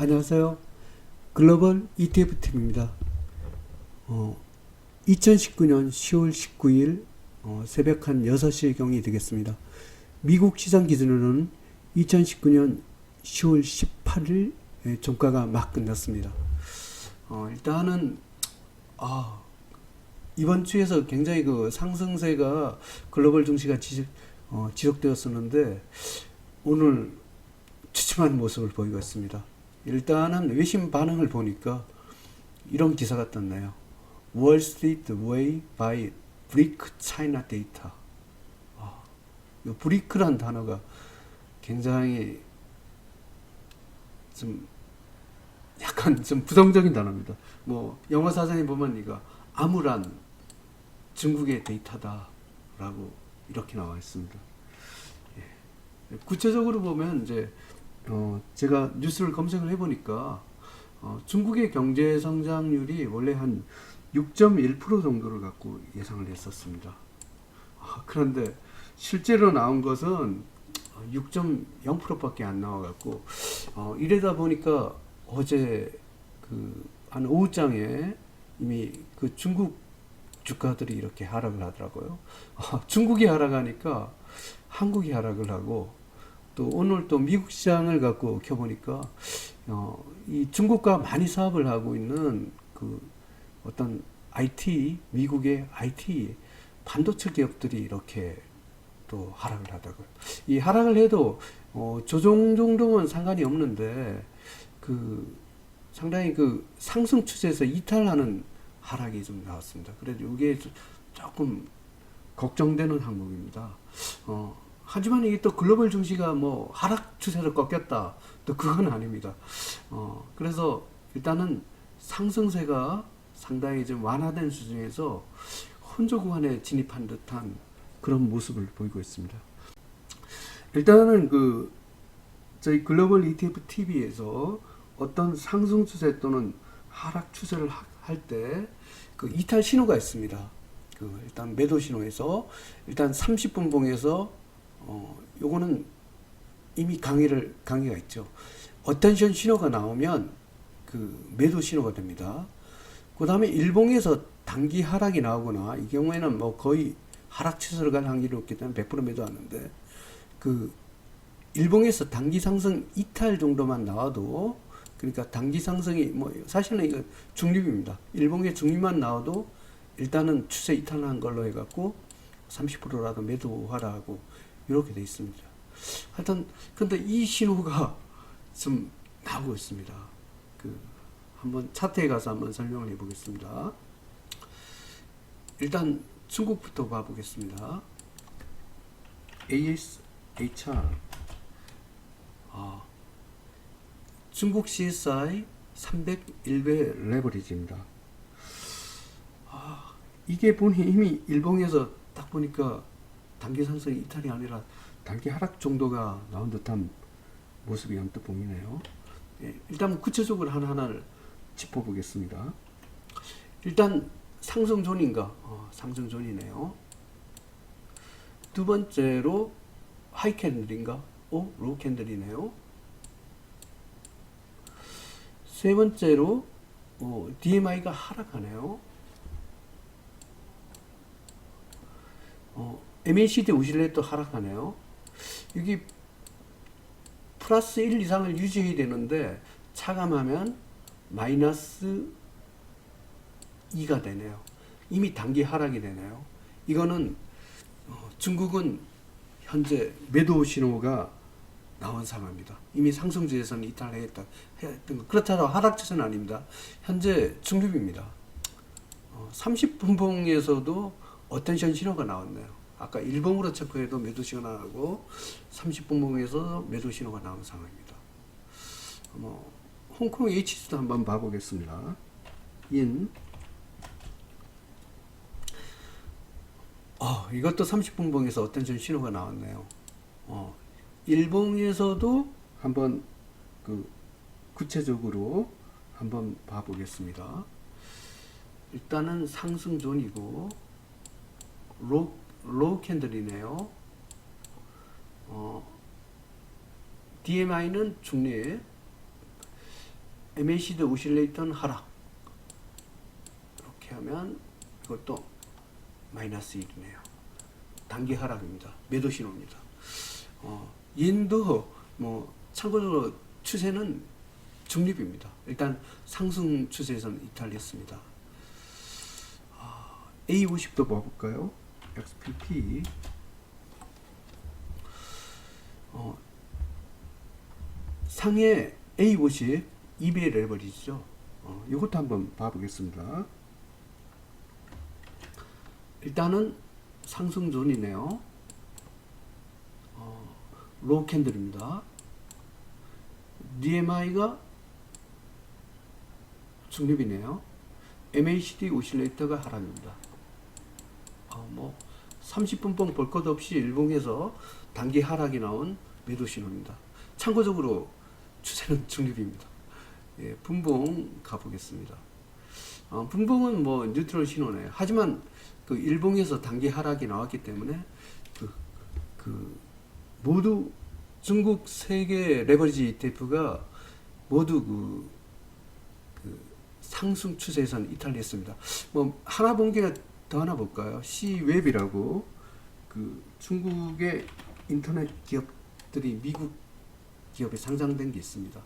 안녕하세요. 글로벌 ETF 팀입니다. 어, 2019년 10월 19일 어, 새벽 한 6시의 경이 되겠습니다. 미국 시장 기준으로는 2019년 10월 18일 에 종가가 막 끝났습니다. 어, 일단은 아, 이번 주에서 굉장히 그 상승세가 글로벌 증시가 지속, 어, 지속되었었는데 오늘 추침한 모습을 보이고 있습니다. 일단은 외신 반응을 보니까 이런 기사가 떴네요. Way by Brick China Data. 아, 이 브리크란 단어가 굉장히 좀 약간 좀 부정적인 단어입니다. 뭐 영어 사전에 보면 이거 암울한 중국의 데이터다라고 이렇게 나와 있습니다. 예. 구체적으로 보면 이제 어 제가 뉴스를 검색을 해보니까 어 중국의 경제 성장률이 원래 한 6.1% 정도를 갖고 예상을 했었습니다. 아, 그런데 실제로 나온 것은 6.0%밖에 안 나와갖고 어, 이래다 보니까 어제 그 한 오후장에 이미 그 중국 주가들이 이렇게 하락을 하더라고요. 아, 중국이 하락하니까 한국이 하락을 하고 또 오늘 또 미국 시장을 갖고 켜보니까 어, 이 중국과 많이 사업을 하고 있는 그 어떤 IT 미국의 IT 반도체 기업들이 이렇게 또 하락을 하더라고요. 이 하락을 해도 어, 조정 정도면 상관이 없는데 그 상당히 그 상승 추세에서 이탈하는 하락이 좀 나왔습니다. 그래도 이게 좀 조금 걱정되는 항목입니다. 어, 하지만 이게 또 글로벌 증시가 뭐 하락 추세를 꺾였다. 또 그건 아닙니다. 어, 그래서 일단은 상승세가 상당히 좀 완화된 수준에서 혼조 구간에 진입한 듯한 그런 모습을 보이고 있습니다. 일단은 그 저희 글로벌 ETF TV에서 어떤 상승 추세 또는 하락 추세를 할 때 그 이탈 신호가 있습니다. 그 일단 매도 신호에서 일단 30분 봉에서 어 요거는 이미 강의를 강의가 있죠. 어텐션 신호가 나오면 그 매도 신호가 됩니다. 그 다음에 일봉에서 단기 하락이 나오거나 이 경우에는 뭐 거의 하락 추세로 갈 확률이 없기 때문에 100% 매도하는데 그 일봉에서 단기 상승 이탈 정도만 나와도 그러니까 단기 상승이 뭐 사실은 이거 중립입니다. 일봉의 중립만 나와도 일단은 추세 이탈한 걸로 해갖고 30%라도 매도하라고 이렇게 돼 있습니다. 하여튼 근데 이 신호가 좀 나오고 있습니다. 그 한번 차트에 가서 한번 설명을 해보겠습니다. 일단 중국부터 봐보겠습니다. ASHR 아, 중국 CSI 301배 레버리지입니다. 아, 이게 보니 이미 일봉에서 딱 보니까 단기 상승 이탈이 아니라 단기 하락 정도가 나온 듯한 모습이 언뜻 보이네요. 예, 일단 구체적으로 하나하나를 짚어보겠습니다. 일단 상승존인가? 어, 상승존이네요. 두 번째로 하이 캔들인가? 오, 로우 캔들이네요. 세 번째로 어, DMI가 하락하네요. 어, MACD 오실레도 하락하네요. 여기 플러스 1 이상을 유지해야 되는데 차감하면 마이너스 2가 되네요. 이미 단기 하락이 되네요. 이거는 어, 중국은 현재 매도 신호가 나온 상황입니다. 이미 상승주에서는 이탈했다. 그렇다고 하락 추세는 아닙니다. 현재 중립입니다. 어, 30분 봉에서도 어텐션 신호가 나왔네요. 아까 1봉으로 체크해도 매도 신호가 나오고 30분봉에서 매도 신호가 나온 상황입니다. 뭐 홍콩 H도 한번 봐보겠습니다. 인 어, 이것도 30분봉에서 어떤 전 신호가 나왔네요. 어, 일봉에서도 한번 그 구체적으로 한번 봐보겠습니다. 일단은 상승존이고 로 로우 캔들이네요. 어, DMI는 중립. MACD 오실레이터는 하락. 이렇게 하면 이것도 마이너스 1이네요. 단기 하락입니다. 매도 신호입니다. 어, 인도 뭐 참고적으로 추세는 중립입니다. 일단 상승 추세에서는 이탈했습니다. 아, A50도 봐볼까요? XPP 어, 상해 A50 EBA 레버리지죠. 어, 이것도 한번 봐보겠습니다. 일단은 상승존이네요. 어, 로우 캔들입니다. DMI가 중립이네요. MACD 오실레이터가 하락입니다. 어, 뭐 30분봉 볼것 없이 일봉에서 단기 하락이 나온 매도 신호입니다. 참고적으로 추세는 중립입니다. 예, 분봉 가보겠습니다. 어, 분봉은 뭐 뉴트럴 신호네요. 하지만 그 일봉에서 단기 하락이 나왔기 때문에 그, 그 모두 중국 세계 레버리지 ETF가 모두 그, 그 상승 추세에서는 이탈했습니다. 뭐 하나 본게 더 하나 볼까요? C웹이라고 그 중국의 인터넷 기업들이 미국 기업에 상장된 게 있습니다.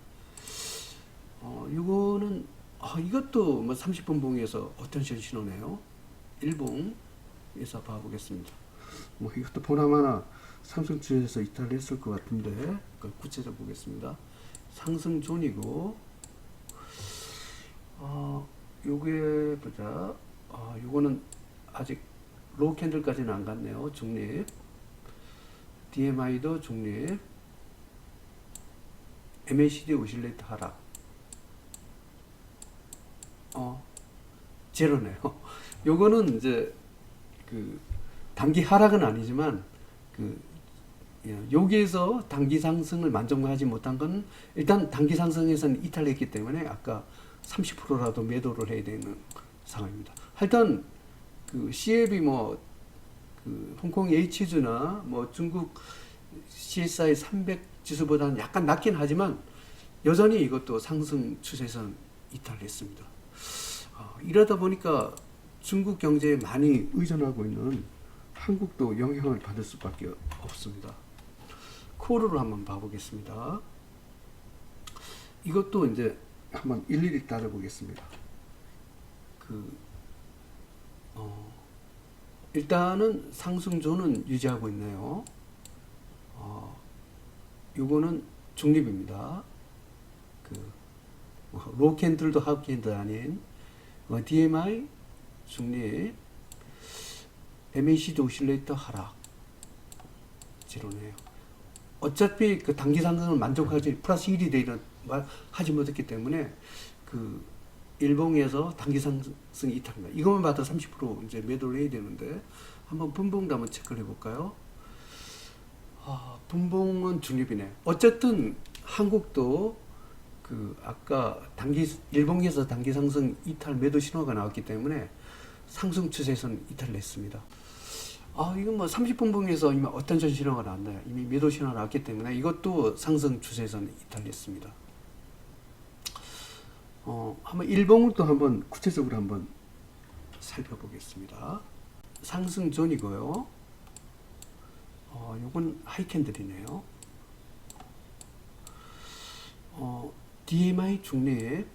어, 이거는 아, 이것도 뭐 30분 봉에서 어떤 신호네요. 일봉에서 봐보겠습니다. 뭐 이것도 보나마나 상승주에서 이탈했을 것 같은데 그 구체적 보겠습니다. 상승존이고 어, 요게 보자. 아, 요거는 아직 로우 캔들까지는 안 갔네요. 중립. DMI도 중립. MACD 오실레이터 하락. 어, 제로네요. 요거는 이제 그 단기 하락은 아니지만 그 예, 여기에서 단기 상승을 만족하지 못한 건 일단 단기 상승에서는 이탈했기 때문에 아까 30%라도 매도를 해야 되는 상황입니다. 하여튼 그 CLB 뭐 그 홍콩 H주나 뭐 중국 CSI 300 지수보다는 약간 낮긴 하지만 여전히 이것도 상승 추세선 이탈했습니다. 어, 이러다 보니까 중국 경제에 많이 의존하고 있는 한국도 영향을 받을 수밖에 없습니다. 코르를 한번 봐보겠습니다. 이것도 이제 한번 일일이 따져보겠습니다. 그 어, 일단은 상승조는 유지하고 있네요. 어, 요거는 중립입니다. 그 어, 로우 캔들도 하프 캔들 아닌 어, DMI 중립 MACD 오실레이터 하락 제로네요. 어차피 그 단기 상승을 만족하지 플러스 1이 되는 말 하지 못했기 때문에 그 일봉에서 단기 상승 이탈입니다. 이것만 봐도 30% 이제 매도를 해야 되는데 한번 분봉도 한번 체크를 해볼까요? 아, 분봉은 중립이네. 어쨌든 한국도 그 아까 단기 일봉에서 단기 상승 이탈 매도 신호가 나왔기 때문에 상승 추세선 이탈을 했습니다. 아, 이건 뭐 30분봉에서 이미 어떤 전 신호가 나왔나요? 이미 매도 신호가 나왔기 때문에 이것도 상승 추세선 이탈했습니다. 어, 한번 일봉을 또 한번 구체적으로 한번 살펴보겠습니다. 상승존이고요. 어, 요건 하이캔들이네요. 어, DMI 중립,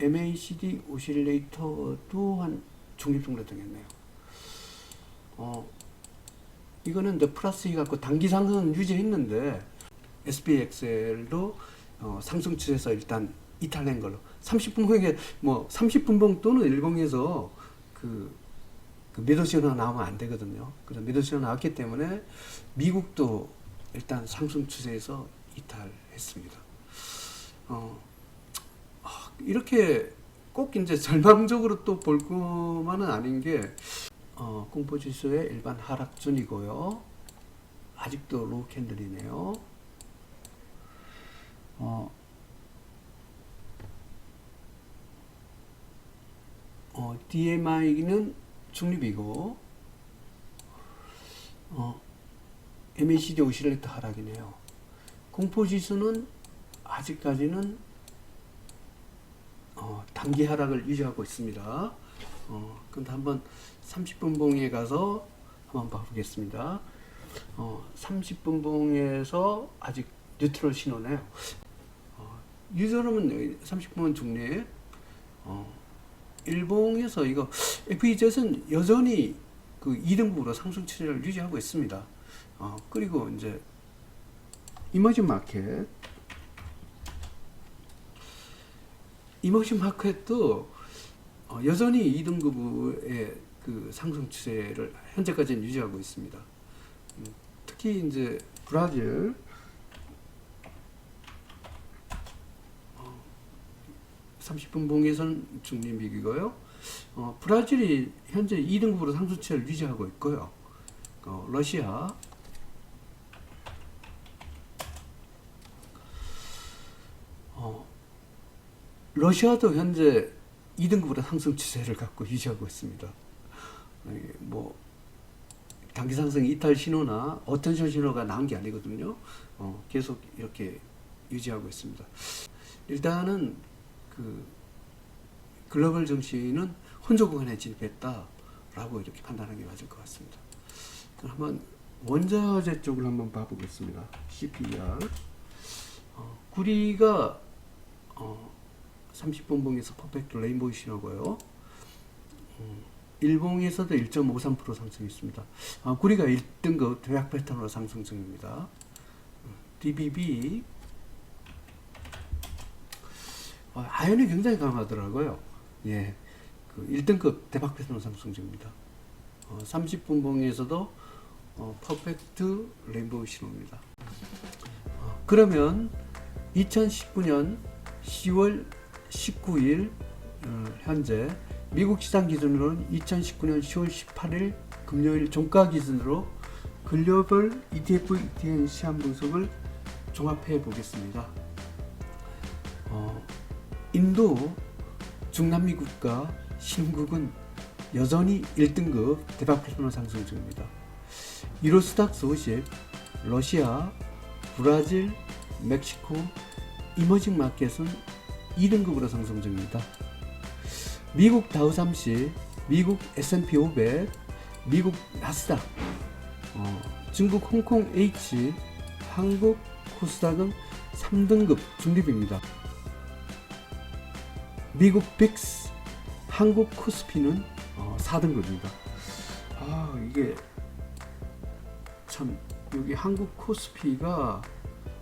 MACD 오실레이터 또한 중립 정도 되겠네요. 어, 이거는 이제 플러스 2 갖고 단기 상승은 유지했는데 SPXL도 어, 상승 추세에서 일단 이탈된 걸로 30분봉에 뭐 30분봉 또는 일봉에서 그, 그 신호 나오면 안 되거든요. 그래서 신호 나왔기 때문에 미국도 일단 상승 추세에서 이탈했습니다. 어, 아, 이렇게 꼭 이제 절망적으로 또 볼 것만은 아닌 게 어, 공포지수의 일반 하락준이고요. 아직도 로우 캔들이네요. 어, 어, DMI는 중립이고, 어, MACD 오실레이터 하락이네요. 공포지수는 아직까지는 단기 하락을 유지하고 있습니다. 어, 근데 한번 30분 봉에 가서 한번 봐보겠습니다. 어, 30분 봉에서 아직 뉴트럴 신호네요. 어, 유저는 30분은 중립. 어, 일봉에서 이거 FEZ은 여전히 그 2등급으로 상승 추세를 유지하고 있습니다. 어, 그리고 이제 이머징 마켓 이머징 마켓도 어, 여전히 2등급의 그 상승 추세를 현재까지는 유지하고 있습니다. 음, 특히 이제 브라질 30분 봉에선 중립이고요. 어, 브라질이 현재 2등급으로 상승 추세를 유지하고 있고요. 어, 러시아 어, 러시아도 현재 2등급으로 상승 추세를 갖고 유지하고 있습니다. 뭐 단기 상승 이탈 신호나 어텐션 신호가 나온 게 아니거든요. 어, 계속 이렇게 유지하고 있습니다. 일단은 그 글로벌 정신은 혼조 구간에 진입했다라고 이렇게 판단하는 게 맞을 것 같습니다. 한번 원자재 쪽을 한번 봐보겠습니다. CPR 어, 구리가 어, 30분 봉에서 퍼펙트 레인보우 신호고요. 음, 일봉에서도 1.53% 상승했습니다. 아, 구리가 1등급 대약 패턴으로 상승 중입니다. 음, DBB 아, 아연이 굉장히 강하더라고요. 예, 그 1등급 대박 패턴으로 상승 중입니다. 어, 30분 봉에서도 어, 퍼펙트 레인보우 신호입니다. 어, 그러면 2019년 10월 19일 어, 현재 미국 시장 기준으로는 2019년 10월 18일 금요일 종가 기준으로 글로벌 ETF, ETN 시한 분석을 종합해 보겠습니다. 어, 인도, 중남미 국가, 신흥국은 여전히 1등급 대박 패턴으로 상승 중입니다. 유로스닥스 50, 러시아, 브라질, 멕시코, 이머징 마켓은 2등급으로 상승 중입니다. 미국 다우 30, 미국 S&P 500, 미국 나스닥, 어, 중국 홍콩 H, 한국 코스닥은 3등급 중립입니다. 미국 빅스, 한국 코스피는 어, 4등급입니다. 아 이게 참 여기 한국 코스피가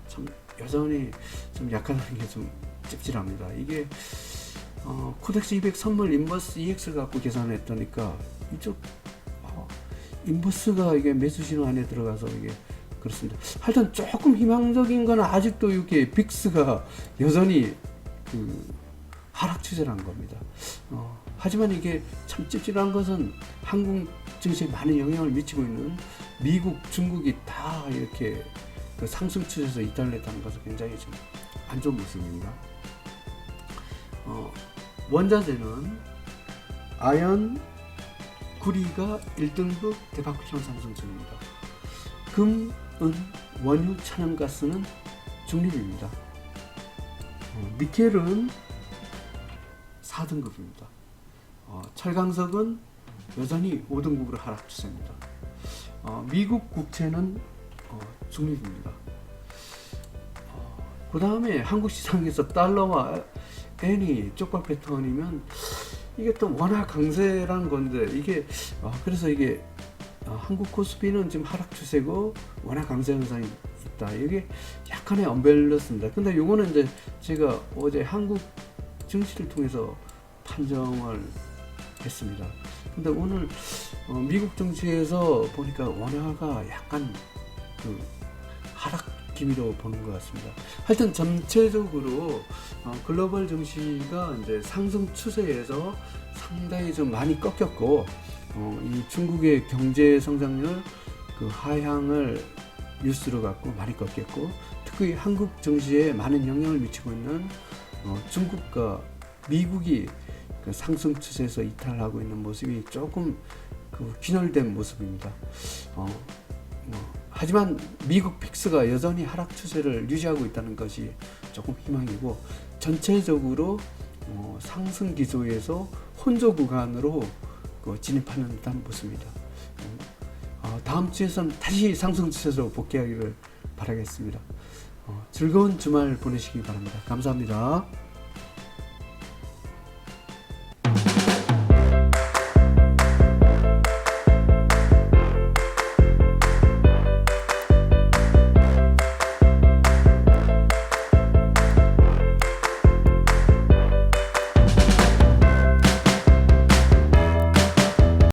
참 여전히 좀 약하다는 게 좀 찝찝합니다. 이게 어, 코덱스 200 선물 인버스 EX를 갖고 계산했다니까 이쪽 어, 인버스가 이게 매수 신호 안에 들어가서 이게 그렇습니다. 하여튼 조금 희망적인 건 아직도 이게 빅스가 여전히 그 하락 추세를 한 겁니다. 어, 하지만 이게 참 찝찝한 것은 한국 증시에 많은 영향을 미치고 있는 미국, 중국이 다 이렇게 그 상승 추세에서 이탈했다는 것은 굉장히 좀 안 좋은 모습입니다. 어, 원자재는 아연, 구리가 1등급 대박 쿠션 상승 중입니다. 금, 은, 원유, 천연가스는 중립입니다. 어, 니켈은 4등급입니다. 어, 철강석은 여전히 5등급으로 하락 추세입니다. 어, 미국 국채는 어, 중립입니다. 그 다음에 한국 시장에서 달러와 엔이 쪽박 패턴이면 이게 또 워낙 강세라는 건데 이게 어, 그래서 이게 어, 한국 코스피는 지금 하락 추세고 워낙 강세 현상이 있다. 이게 약간의 언밸런스입니다. 근데 요거는 이제 제가 어제 한국 증시를 통해서 판정을 했습니다. 근데 오늘 어, 미국 증시에서 보니까 원화가 약간 그 하락 기미로 보는 것 같습니다. 하여튼 전체적으로 어, 글로벌 증시가 이제 상승 추세에서 상당히 좀 많이 꺾였고 어, 이 중국의 경제 성장률 그 하향을 뉴스로 갖고 많이 꺾였고 특히 한국 증시에 많은 영향을 미치고 있는 어, 중국과 미국이 그 상승 추세에서 이탈하고 있는 모습이 조금 그 균열된 모습입니다. 어, 뭐, 하지만 미국 픽스가 여전히 하락 추세를 유지하고 있다는 것이 조금 희망이고 전체적으로 어, 상승 기조에서 혼조 구간으로 그 진입하는 듯한 모습입니다. 어, 어 다음 주에선 다시 상승 추세로 복귀하기를 바라겠습니다. 즐거운 주말 보내시기 바랍니다. 감사합니다.